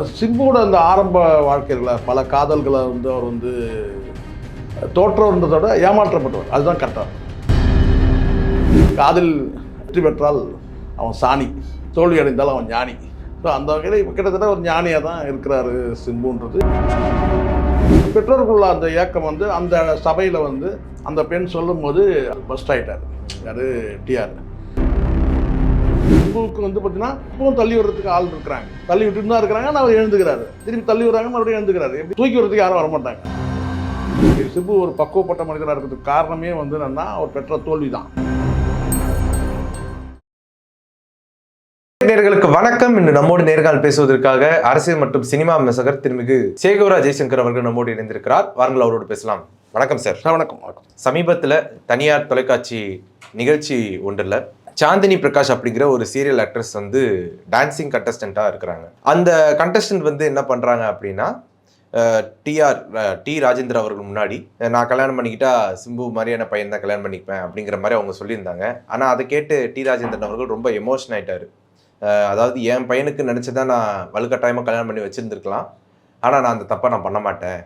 சிம்புவோட அந்த ஆரம்ப வாழ்க்கையில் பல காதல்களை வந்து அவர் வந்து தோற்றவர்ன்றதோட ஏமாற்றப்பட்டவர். அதுதான் கரெக்டாக காதல் வெற்றி பெற்றால் அவன் சாணி தோல்வி அடைந்தால் அவன் ஞானி. ஸோ அந்த வகையில் கிட்டத்தட்ட ஒரு ஞானியாக தான் இருக்கிறாரு சிம்புன்றது. பெற்றோருக்குள்ள அந்த ஏக்கம் வந்து அந்த சபையில் வந்து அந்த பெண் சொல்லும்போது பஸ்ட் ஆகிட்டார் யார்? டிஆர் சிம்புவுக்கு வந்து பார்த்தீங்கன்னா இப்பவும் தள்ளி விடுறதுக்கு ஆள் இருக்கிறாங்க. தள்ளி விட்டுட்டு தான் இருக்கிறாங்க ஆனால் அவர் எழுந்துக்கிறாரு. திருப்பி தள்ளி விடுறாங்க மறுபடியும் எழுந்துக்கிறாரு. எப்படி தூக்கி விடுறதுக்கு யாரும் வரமாட்டாங்க. சிம்பு ஒரு பக்குவப்பட்ட மனிதனாக இருக்கிறதுக்கு காரணமே வந்து என்னன்னா அவர் பெற்ற தோல்வி தான் நேர்களுக்கு வணக்கம். இன்று நம்மோடு நேர்காணல் பேசுவதற்காக அரசியல் மற்றும் சினிமா மெசகர் திருமிகு சேகோரா ஜெய்சங்கர் அவர்கள் நம்மோடு இணைந்திருக்கிறார். வாருங்கள் அவரோடு பேசலாம். வணக்கம் சார். சார் வணக்கம் வணக்கம். சமீபத்தில் தனியார் தொலைக்காட்சி நிகழ்ச்சி ஒன்றில் சாந்தினி பிரகாஷ் அப்படிங்கிற ஒரு சீரியல் ஆக்ட்ரஸ் வந்து டான்சிங் கண்டஸ்டண்ட்டாக இருக்கிறாங்க. அந்த கண்டஸ்டன்ட் வந்து என்ன பண்ணுறாங்க அப்படின்னா டிஆர் டி ராஜேந்திர அவர்கள் முன்னாடி நான் கல்யாணம் பண்ணிக்கிட்டா சிம்பு மாதிரியான பையன் தான் கல்யாணம் பண்ணிப்பேன் அப்படிங்கிற மாதிரி அவங்க சொல்லியிருந்தாங்க. ஆனால் அதை கேட்டு டி ராஜேந்திரன் அவர்கள் ரொம்ப எமோஷன் ஆகிட்டார் அதாவது என் பையனுக்கு நினச்சி தான் நான் வலுக்கட்டாயமாக கல்யாணம் பண்ணி வச்சுருந்துருக்கலாம். ஆனால் நான் அந்த தப்பை நான் பண்ண மாட்டேன்.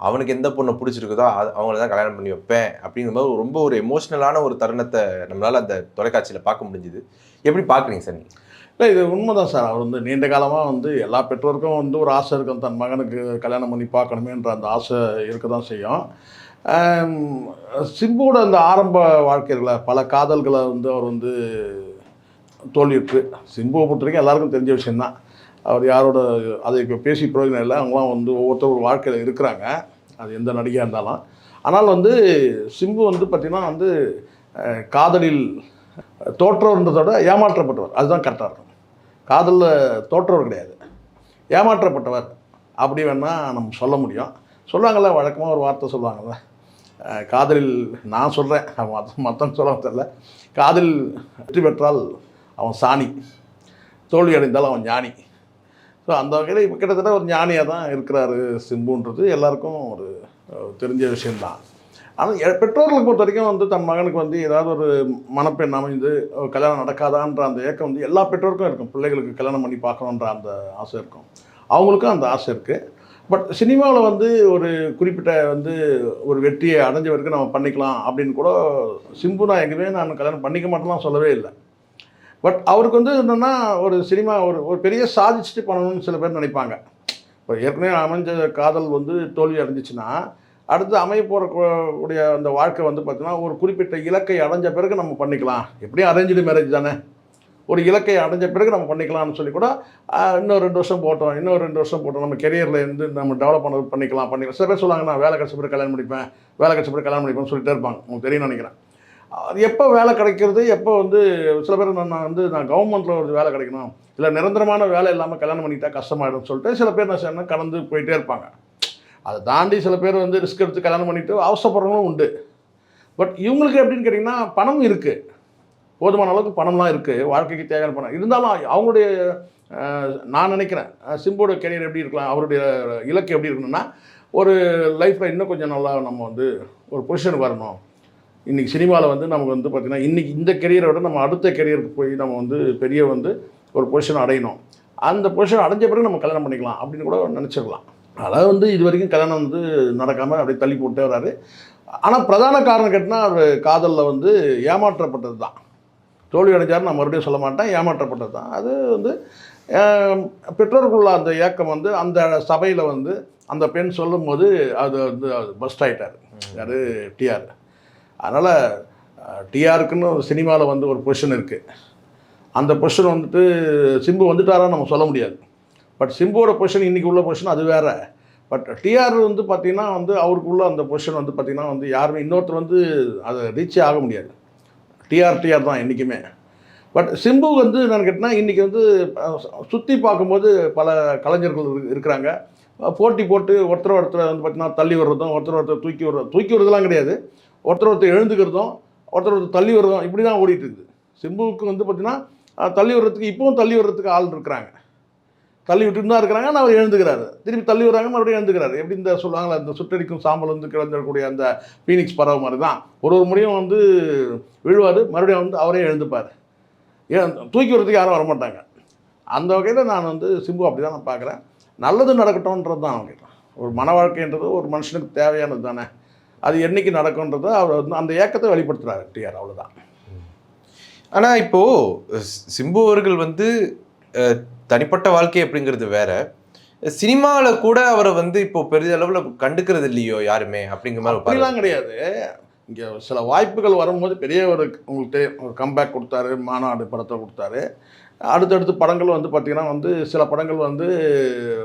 அவனுக்கு எந்த பொண்ணை பிடிச்சிருக்குதோ அது அவங்கள தான் கல்யாணம் பண்ணி வைப்பேன் அப்படிங்கிற மாதிரி ரொம்ப ஒரு எமோஷ்னலான ஒரு தருணத்தை நம்மளால் அந்த தொலைக்காட்சியில் பார்க்க முடிஞ்சுது. எப்படி பார்க்குறீங்க சார் நீங்கள் இல்லை இது உண்மைதான் சார். அவர் வந்து நீண்ட காலமாக வந்து எல்லா பெற்றோருக்கும் வந்து ஒரு ஆசை இருக்கும். தன் மகனுக்கு கல்யாணம் பண்ணி பார்க்கணுமேன்ற அந்த ஆசை இருக்க தான் செய்யும் சிம்புவோட அந்த ஆரம்ப வாழ்க்கையில் பல காதல்களை வந்து அவர் வந்து தோல்வியுற்று சிம்புவை பொறுத்த வரைக்கும் எல்லாருக்கும் தெரிஞ்ச விஷயந்தான் அவர் யாரோட அதை இப்போ பேசி பிரயோஜனம் இல்லை. அவங்களாம் வந்து ஒவ்வொருத்தர் ஒரு வாழ்க்கையில் இருக்கிறாங்க. அது எந்த நடிகையாக இருந்தாலும். ஆனால் வந்து சிம்பு வந்து பார்த்திங்கன்னா வந்து காதலில் தோற்றவர்ன்றதோட ஏமாற்றப்பட்டவர். அதுதான் கரெக்டாக இருக்கும். காதலில் தோற்றவர் கிடையாது. ஏமாற்றப்பட்டவர். அப்படி வேணால் நம்ம சொல்ல முடியும். சொல்லுவாங்கள்ல வழக்கமாக ஒரு வார்த்தை சொல்லுவாங்கள்ல காதலில் நான் சொல்கிறேன் மற்ற மற்றவங்க சொல்ல தெரியல. காதலில் வெற்றி பெற்றால் அவன் சாணி. தோல்வி அடைந்தால் அவன் ஞானி. ஸோ அந்த வகையில் இப்போ கிட்டத்தட்ட ஒரு ஞானியாக தான் இருக்கிறாரு சிம்புன்றது எல்லாருக்கும் ஒரு தெரிஞ்ச விஷயம்தான். ஆனால் எ- பொறுத்த வரைக்கும் வந்து தன் மகனுக்கு வந்து ஏதாவது ஒரு மணப்பெண் அமைந்து கல்யாணம் நடக்காதான்ற அந்த ஏக்கம் வந்து எல்லா பெற்றோருக்கும் இருக்கும். பிள்ளைகளுக்கு கல்யாணம் பண்ணி பார்க்கணுன்ற அந்த ஆசை இருக்கும். அவங்களுக்கும் அந்த ஆசை இருக்குது பட் சினிமாவில் வந்து ஒரு குறிப்பிட்ட வந்து ஒரு வெற்றியை அடைஞ்ச வரைக்கும் நம்ம பண்ணிக்கலாம் அப்படின்னு கூட சிம்பு நான் எங்கேயுமே நான் கல்யாணம் பண்ணிக்க மாட்டேன்லாம் சொல்லவே இல்லை. பட் அவருக்கு வந்து என்னென்னா ஒரு சினிமா ஒரு ஒரு பெரிய சாதிச்சுட்டு பண்ணணும்னு சில பேர் நினைப்பாங்க. இப்போ ஏற்கனவே அமைஞ்ச காதல் வந்து தோல்வி அடைஞ்சிச்சுன்னா அடுத்து அமைய போகிற கூடிய அந்த வாழ்க்கை வந்து பார்த்திங்கன்னா ஒரு குறிப்பிட்ட இலக்கை அடைஞ்ச பிறகு நம்ம பண்ணிக்கலாம். எப்படியும் அரேஞ்சு மேரேஜ் தானே. ஒரு இலக்கை அடைஞ்ச பிறகு நம்ம பண்ணிக்கலாம்னு சொல்லி கூட இன்னும் ரெண்டு வருஷம் போட்டோம் இன்னும் ரெண்டு வருஷம் போட்டோம். நம்ம கெரியரில் இருந்து நம்ம டெவலப் பண்ண பண்ணிக்கலாம் பண்ணிக்கலாம். சில பேர் சொல்லுவாங்க நான் வேலை கஷ்ட பிறகு கல்யாணம் பண்ணிப்பேன் வேலை கிடச்ச பிறகு கல்யாணம் பண்ணிப்பேன்னு சொல்லிட்டே இருப்பாங்க. உங்களுக்கு தெரியும்னு நினைக்கிறேன். அது எப்போ வேலை கிடைக்கிறது? எப்போ வந்து சில பேர் நான் வந்து நான் கவர்மெண்ட்டில் ஒரு வேலை கிடைக்கணும். இல்லை நிரந்தரமான வேலை இல்லாமல் கல்யாணம் பண்ணிக்கிட்டால் கஷ்டமாயிடும்னு சொல்லிட்டு சில பேர் நான் சொன்ன கடந்து போயிட்டே இருப்பாங்க. அதை தாண்டி சில பேர் வந்து ரிஸ்க் எடுத்து கல்யாணம் பண்ணிட்டு அவசரப்படுறவங்களும் உண்டு. பட் இவங்களுக்கு எப்படின்னு கேட்டிங்கன்னா பணம் இருக்குது போதுமான அளவுக்கு பணம்லாம் இருக்குது வாழ்க்கைக்கு தேவையான பணம். இருந்தாலும் அவங்களுடைய நான் நினைக்கிறேன் சிம்போட கெரியர் எப்படி இருக்கலாம் அவருடைய இலக்கு எப்படி இருக்கணும்னா ஒரு லைஃப்பில் இன்னும் கொஞ்சம் நல்லா நம்ம வந்து ஒரு பொசிஷனுக்கு வரணும். இன்றைக்கி சினிமாவில் வந்து நமக்கு வந்து பார்த்திங்கன்னா இன்றைக்கி இந்த கெரியரை விட நம்ம அடுத்த கெரியருக்கு போய் நம்ம வந்து பெரிய வந்து ஒரு பொசிஷன் அடையணும். அந்த பொசிஷன் அடைஞ்ச பிறகு நம்ம கல்யாணம் பண்ணிக்கலாம் அப்படின்னு கூட நினச்சிடலாம் அதாவது வந்து இது வரைக்கும் கல்யாணம் வந்து நடக்காமல் அப்படியே தள்ளி போட்டே வராரு. ஆனால் பிரதான காரணம் கேட்டினா அவர் காதலில் வந்து ஏமாற்றப்பட்டது தான் தோல்வி அடைஞ்சார் நான் மறுபடியும் சொல்ல மாட்டேன். ஏமாற்றப்பட்டது தான் அது வந்து பெற்றோருக்குள்ள அந்த ஏக்கம் வந்து அந்த சபையில் வந்து அந்த பெண் சொல்லும்போது அது வந்து பஸ்ட் ஆகிட்டார் யார்? டிஆர் அதனால் டிஆருக்குன்னு சினிமாவில் வந்து ஒரு பொசிஷன் இருக்குது அந்த பொசிஷன் வந்துட்டு சிம்பு வந்துட்டாரா நம்ம சொல்ல முடியாது. பட் சிம்புவோட பொசிஷன் இன்றைக்கி உள்ள பொசிஷன் அது வேறு. பட் டிஆர் வந்து பார்த்திங்கன்னா வந்து அவருக்குள்ள அந்த பொசிஷன் வந்து பார்த்திங்கன்னா வந்து யாருமே இன்னொருத்தர் வந்து அதை ரீச்சே ஆக முடியாது. டிஆர் டிஆர் தான் என்றைக்குமே பட் சிம்பு வந்து என்னன்னு கேட்டிங்கன்னா இன்றைக்கி வந்து சுற்றி பார்க்கும்போது பல கலைஞர்கள் இருக்கிறாங்க. போட்டி போட்டு ஒருத்தர் ஒருத்தர் வந்து பார்த்தீங்கன்னா தள்ளி வர்றதும் ஒருத்தர் ஒருத்தர் தூக்கி வர்றதும் தூக்கி வர்றதுலாம் கிடையாது. ஒருத்தர் ஒருத்தர் எழுந்துக்கிறதும் ஒருத்தர் ஒருத்தர் தள்ளி வர்றதும் இப்படி தான் ஓடிட்டு இருக்குது சிம்புவுக்கு வந்து பார்த்தீங்கன்னா தள்ளி வர்றதுக்கு இப்போவும் தள்ளி வர்றதுக்கு ஆள் இருக்கிறாங்க. தள்ளி விட்டுட்டு தான் இருக்கிறாங்க ஆனால் அவர் எழுந்துக்கிறாரு. திருப்பி தள்ளி வர்றாங்க மறுபடியும் எழுந்துக்கிறாரு. எப்படி இந்த சொல்லுவாங்களா இந்த சுட்டடிக்கும் சாம்பல் வந்து கிடந்திருக்கக்கூடிய அந்த ஃபீனிக்ஸ் பறவை மாதிரி தான் ஒரு ஒரு முறையும் வந்து விழுவார் மறுபடியும் வந்து அவரே எழுந்துப்பார். ஏன் தூக்கி வரதுக்கு யாரும் வரமாட்டாங்க. அந்த வகையில் நான் வந்து சிம்பு அப்படி தான் நான் பார்க்குறேன் நல்லது நடக்கட்டும்ன்றது தான் அவங்க ஒரு மன வாழ்க்கைன்றது ஒரு மனுஷனுக்கு தேவையானது தானே அது என்னைக்கு நடக்கும்ன்றதை அவர் வந்து அந்த ஏக்கத்தை வெளிப்படுத்துறாரு டிஆர் அவ்வளோதான் ஆனா இப்போ சி- சிம்பு அவர்கள் வந்து தனிப்பட்ட வாழ்க்கை அப்படிங்கிறது வேற. சினிமால கூட அவரை வந்து இப்போ பெரிதளவுல கண்டுக்கிறது இல்லையோ யாருமே அப்படிங்கிற மாதிரி. அப்படிலாம் கிடையாது. இங்கே சில வாய்ப்புகள் வரும்போது பெரிய ஒரு உங்களுக்கு தெரியும், ஒரு கம்பேக் கொடுத்தாரு மாநாடு படத்தை கொடுத்தாரு. அடுத்தடுத்து படங்கள் வந்து பார்த்திங்கன்னா வந்து சில படங்கள் வந்து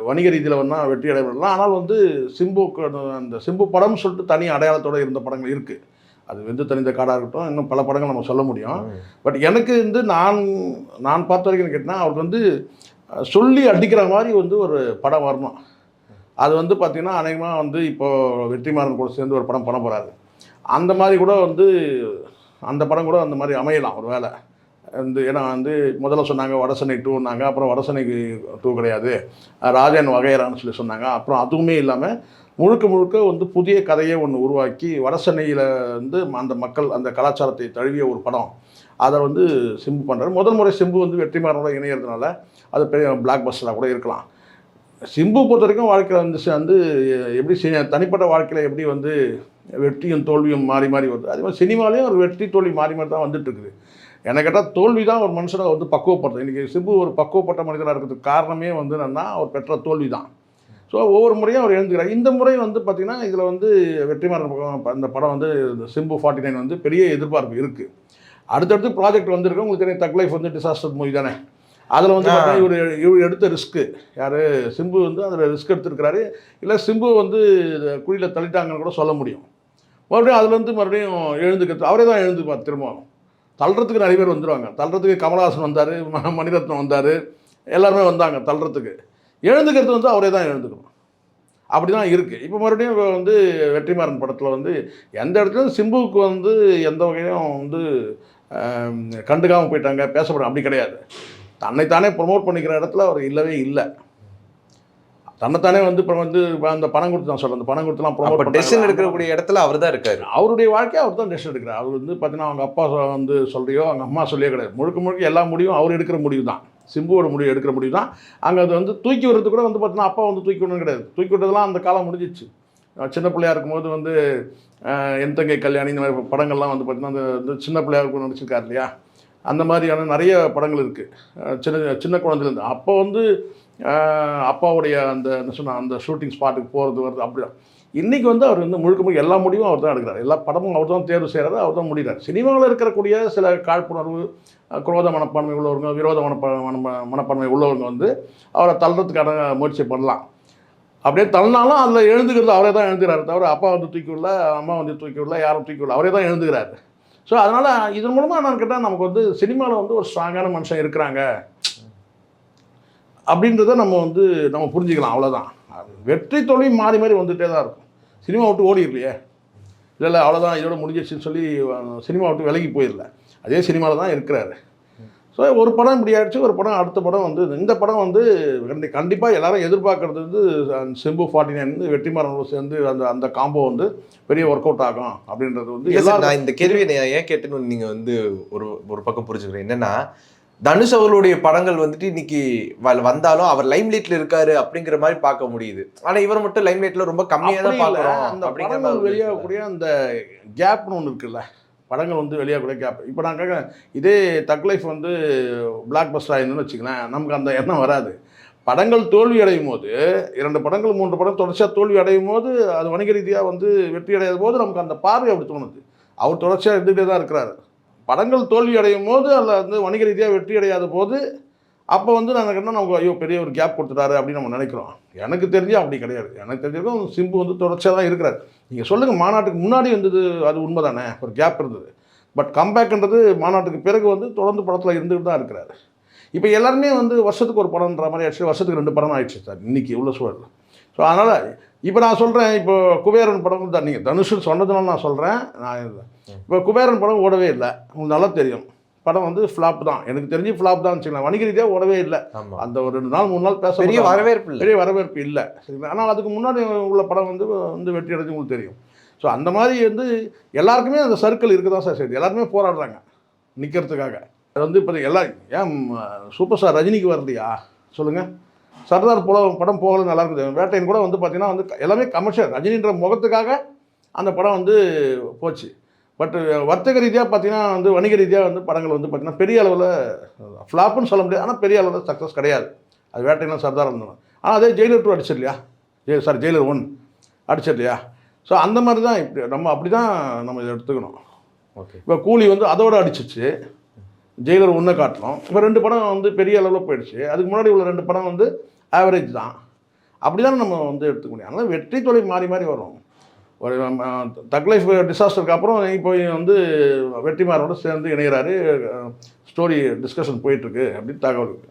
வணிக ரீதியில் வேணால் வெற்றி அடையலாம் ஆனால் வந்து சிம்புக்கு அந்த சிம்பு படம்னு சொல்லிட்டு தனி அடையாளத்தோடு இருந்த படங்கள் இருக்குது அது வெந்து தனிந்த காடாக இருக்கட்டும் இன்னும் பல படங்கள் நம்ம சொல்ல முடியும். பட் எனக்கு வந்து நான் நான் பார்த்த வரைக்கும் கேட்டால் அவருக்கு வந்து சொல்லி அடிக்கிற மாதிரி வந்து ஒரு படம் வரணும். அது வந்து பார்த்திங்கன்னா அநேகமாக வந்து இப்போது வெற்றிமாறன் கூட சேர்ந்து ஒரு படம் பண்ண போகிறாரு அந்த மாதிரி கூட வந்து அந்த படம் கூட அந்த மாதிரி அமையலாம் ஒரு வேளை. வந்து ஏன்னா வந்து முதல்ல சொன்னாங்க வடசனை டூன்னாங்க அப்புறம் வடசனைக்கு டூ கிடையாது. ராஜன் வகையறான்னு சொல்லி சொன்னாங்க. அப்புறம் அதுவுமே இல்லாமல் முழுக்க முழுக்க வந்து புதிய கதையை ஒன்று உருவாக்கி வடசென்னையில் வந்து அந்த மக்கள் அந்த கலாச்சாரத்தை தழுவிய ஒரு படம். அதை வந்து சிம்பு பண்ணுறாரு முதல் முறை சிம்பு வந்து வெற்றிமாறனோட இணையறதுனால அது பெரிய பிளாக் பஸ்டராக கூட இருக்கலாம். சிம்பு பொறுத்த வரைக்கும் வாழ்க்கையில் வந்து வந்து எப்படி தனிப்பட்ட வாழ்க்கையில் எப்படி வந்து வெற்றியும் தோல்வியும் மாறி மாறி வருது. அதே மாதிரி சினிமாலேயும் ஒரு வெற்றி தோல்வி மாறி மாறி தான் வந்துட்டு இருக்குது. எனக்கு கேட்டால் தோல்வி தான் ஒரு மனுஷனை வந்து பக்குவப்படுறது இன்றைக்கி சிம்பு ஒரு பக்குவப்பட்ட மனிதராக இருக்கிறதுக்கு காரணமே வந்து என்னன்னா அவர் பெற்ற தோல்வி தான் ஸோ ஒவ்வொரு முறையும் அவர் எழுந்துக்கிறார் இந்த முறை வந்து பார்த்திங்கன்னா இதில் வந்து வெற்றிமாறன் பக்கம் அந்த படம் வந்து இந்த சிம்பு ஃபார்ட்டி நைன் வந்து பெரிய எதிர்பார்ப்பு இருக்குது அடுத்தடுத்து ப்ராஜெக்ட் வந்திருக்கு. உங்களுக்கு தெரியும் தக் லைஃப் வந்து டிசாஸ்டர் மூவி தானே. அதில் வந்து இவர் இவர் எடுத்த ரிஸ்க்கு யார்? சிம்பு வந்து அதில் ரிஸ்க் எடுத்திருக்கிறாரு. இல்லை சிம்பு வந்து குழியில் தள்ளிட்டாங்கன்னு கூட சொல்ல முடியும். மறுபடியும் அதுலேருந்து மறுபடியும் எழுந்துக்கிறது அவரே தான் எழுந்துப்பார் திரும்பவும் தள்ளுறதுக்கு நிறைய பேர் வந்துடுவாங்க தள்ளுறதுக்கு கமலஹாசன் வந்தார் மணிரத்னம் வந்தார் எல்லாருமே வந்தாங்க தள்ளுறதுக்கு. எழுந்துக்கிறது வந்து அவரே தான் எழுந்துக்கணும். அப்படி தான் இருக்குது இப்போ மறுபடியும் வந்து வெற்றிமாறன் படத்தில் வந்து எந்த இடத்துலையும் சிம்புவுக்கு வந்து எந்த வகையும் வந்து கண்டுக்காமல் போயிட்டாங்க பேசப்படும் அப்படி கிடையாது. தன்னைத்தானே ப்ரொமோட் பண்ணிக்கிற இடத்துல அவர் இல்லவே இல்லை. தன்னைத்தானே வந்து இப்போ வந்து அந்த பணம் கொடுத்து நான் சொல்கிறேன் அந்த பணம் கொடுத்துலாம் ப்ரொமோட் டெசிஷன் எடுக்கக்கூடிய இடத்துல அவர் தான் இருக்காரு. அவருடைய வாழ்க்கையை அவர் தான் டெசிஷன் எடுக்கிறார். அவர் வந்து பார்த்தீங்கன்னா அவங்க அப்பா வந்து சொல்றியோ அவங்க அம்மா சொல்லியோ கிடையாது. முழுக்க முழுக்க எல்லா முடிவும் அவர் எடுக்கிற முடிவு தான். சிம்புவோட முடிவு எடுக்கிற முடிவு தான். அங்கே அது வந்து தூக்கி விடுறது கூட வந்து பார்த்தீங்கன்னா அப்பா வந்து தூக்கி விடணும் கிடையாது. தூக்கி விட்டதெல்லாம் அந்த காலம் முடிஞ்சிச்சு. சின்ன பிள்ளையா இருக்கும்போது வந்து அஹ், என் தங்கை கல்யாணி இந்த மாதிரி படங்கள்லாம் வந்து பார்த்தீங்கன்னா அந்த சின்ன பிள்ளையா இருக்கும் நடிச்சிருக்காரு இல்லையா? அந்த மாதிரியான நிறைய படங்கள் இருக்குது சின்ன சின்ன குழந்தைலேருந்து அப்போ வந்து அப்பாவுடைய அந்த சொன்ன அந்த ஷூட்டிங் ஸ்பாட்டுக்கு போகிறது வருது அப்படி இன்றைக்கி வந்து அவர் வந்து முழுக்க முழுக்க எல்லா முடிவும் அவர் தான் எடுக்கிறார். எல்லா படமும் அவர் தான் தேர்வு செய்கிறாரு அவர் தான் முடிகிறார் சினிமாவில் இருக்கக்கூடிய சில காழ்ப்புணர்வு குரோத மனப்பான்மை உள்ளவங்க விரோத மனப்பா மன மனப்பான்மை உள்ளவங்க வந்து அவரை தள்ளுறதுக்கான முயற்சி பண்ணலாம். அப்படியே தள்ளினாலும் அதில் எழுந்துக்கிறது அவரே தான் எழுந்துக்கிறாரு தவிர அப்பா வந்து தூக்கி விடல அம்மா வந்து தூக்கி விடல யாரும் தூக்கி விடல அவரே தான் எழுந்துக்கிறாரு ஸோ அதனால் இதன் மூலமாக நான் கேட்டால் நமக்கு வந்து சினிமாவில் வந்து ஒரு ஸ்ட்ராங்கான மனுஷன் இருக்கிறாங்க. அப்படின்றத நம்ம வந்து நம்ம புரிஞ்சுக்கலாம் அவ்வளோதான் வெற்றி தோல்வி மாறி மாறி வந்துகிட்டே தான் இருக்கும். சினிமா விட்டு ஓடிடலையே இல்லை இல்லை அவ்வளோதான் இதோட முடிஞ்சிச்சுன்னு சொல்லி சினிமா விட்டு விலகி போயிடல. அதே சினிமாவில் தான் இருக்கிறாரு. ஸோ ஒரு படம் இப்படி ஆயிடுச்சு ஒரு படம் அடுத்த படம் வந்து இந்த படம் வந்து கண்டி கண்டிப்பாக எல்லாரும் எதிர்பார்க்கறது வந்து செம்பு ஃபார்ட்டி நைன் வந்து வெற்றிமாறனோட சேர்ந்து அந்த அந்த காம்போ வந்து பெரிய ஒர்க் அவுட் ஆகும் அப்படின்றது வந்து எல்லாரும் நான் இந்த கேள்வியை நான் ஏன் கேட்டேன்னு நீங்க வந்து ஒரு ஒரு பக்கம் புரிஞ்சுக்கிறேன் என்னன்னா தனுஷ் அவர்களுடைய படங்கள் வந்துட்டு இன்னைக்கு வந்தாலும் அவர் லைம்லைட்ல இருக்காரு அப்படிங்கிற மாதிரி பார்க்க முடியுது. ஆனா இவர் மட்டும் லைம்லைட்ல ரொம்ப கம்மியா தான் பாக்குறோம் அந்த அப்படிங்கிற படங்கள் வெளியாகக்கூடிய அந்த கேப்னு ஒன்று இருக்குல்ல படங்கள் வந்து வெளியாகக்கூடிய கேப். இப்போ நான் கேட்குறேன் இதே தக் லைஃப் வந்து பிளாக் பஸ்டர் ஆயிருந்துன்னு வச்சுக்கலாம் நமக்கு அந்த எண்ணம் வராது. படங்கள் தோல்வி அடையும் போது இரண்டு படங்கள் மூன்று படம் தொடர்ச்சியாக தோல்வி அடையும் போது அது வணிக ரீதியாக வந்து வெற்றி அடையாத போது நமக்கு அந்த பார்வை அப்படி தோணுது. அவர் தொடர்ச்சியாக இருந்துகிட்டே தான் இருக்கிறாரு. படங்கள் தோல்வி அடையும் போது அதில் வந்து வணிக ரீதியாக வெற்றி அடையாத போது அப்போ வந்து நான் என்ன நமக்கு ஐயோ பெரிய ஒரு கேப் கொடுத்துட்டாரு அப்படின்னு நம்ம நினைக்கிறோம். எனக்கு தெரிஞ்சு அப்படி கிடையாது. எனக்கு தெரிஞ்சிருக்கும் சிம்பு வந்து தொடர்ச்சியாக தான் இருக்கிறார். நீங்கள் சொல்லுங்கள் மாநாட்டுக்கு முன்னாடி வந்தது அது உண்மை தானே ஒரு கேப் இருந்தது. பட் கம்பேக்ன்றது மாநாட்டுக்கு பிறகு வந்து தொடர்ந்து படத்தில் இருந்துகிட்டு தான் இருக்கிறாரு. இப்போ எல்லாருமே வந்து வருஷத்துக்கு ஒரு படம்ன்ற மாதிரி ஆயிடுச்சு. வருஷத்துக்கு ரெண்டு படம் ஆயிடுச்சு சார். இன்றைக்கி உள்ள சூழல் ஸோ அதனால் இப்போ நான் சொல்கிறேன் இப்போ குபேரன் படம் தான் நீங்கள் தனுஷன் சொன்னதுனால நான் சொல்கிறேன் நான் இப்போ குபேரன் படம் ஓடவே இல்லை. உங்களுக்கு நல்லா தெரியும். படம் வந்து ஃப்ளாப் தான். எனக்கு தெரிஞ்சு ஃப்ளாப் தான் வச்சுக்கலாம் வணிக ரீதியாக ஓடவே இல்லை. அந்த ஒரு ரெண்டு நாள் மூணு நாள் பேச பெரிய வரவேற்பு இல்ல. பெரிய வரவேற்பு இல்லை. சரிங்களா? ஆனால் அதுக்கு முன்னாடி உள்ள படம் வந்து வந்து வெற்றி அடைஞ்சு உங்களுக்கு தெரியும். ஸோ அந்த மாதிரி வந்து எல்லாருக்குமே அந்த சர்க்கிள் இருக்க தான் சார். சரி எல்லாருமே போராடுறாங்க நிற்கிறதுக்காக அது வந்து இப்போ எல்லாம் ஏன் சூப்பர் ஸ்டார் ரஜினிக்கு வரலையா? சொல்லுங்கள் சர்தார் போல படம் போகல நல்லா இருக்குது வேட்டையன் கூட வந்து பார்த்தீங்கன்னா வந்து எல்லாமே கமர்ஷியல் ரஜினின்ற முகத்துக்காக அந்த படம் வந்து போச்சு. பட் வர்த்தக ரீதியாக பார்த்தீங்கன்னா வந்து வணிக ரீதியாக வந்து படங்கள் வந்து பார்த்தீங்கன்னா பெரிய அளவில் ஃப்ளாப்புன்னு சொல்ல முடியாது. ஆனால் பெரிய அளவில் சக்ஸஸ் கிடையாது. அது வேட்டையெல்லாம் சர்தார் இருந்தோம் ஆனால் அதே ஜெயிலர் டூ அடிச்சிரு இல்லையா? ஜெய சாரி ஜெயிலர் ஒன் அடிச்சிரு இல்லையா? ஸோ அந்த மாதிரி தான் இப்படி நம்ம அப்படி தான் நம்ம இதை எடுத்துக்கணும். ஓகே இப்போ கூலி வந்து அதோட அடிச்சிச்சு ஜெயிலர் ஒன்றை காட்டணும். இப்போ ரெண்டு படம் வந்து பெரிய அளவில் போயிடுச்சு. அதுக்கு முன்னாடி உள்ள ரெண்டு படம் வந்து ஆவரேஜ் தான். அப்படி தான் நம்ம வந்து எடுத்துக்க முடியும் அதனால் வெற்றி தொழில் மாறி மாறி வரும். ஒரு தக் லைஃப் டிசாஸ்டருக்கு அப்புறம் இப்போ வந்து வெற்றிமாறனோட சேர்ந்து இணைகிறாரு ஸ்டோரி டிஸ்கஷன் போயிட்டுருக்கு அப்படின்னு தகவல் இருக்கு.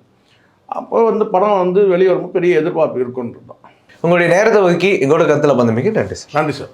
அப்போ வந்து படம் வந்து வெளியே வரும்போது பெரிய எதிர்பார்ப்பு இருக்குன்னு இருந்தோம் உங்களுடைய நேரத்தை ஒதுக்கி எங்களோட கருத்தில் வந்தமைக்கு நன்றி சார். நன்றி சார்.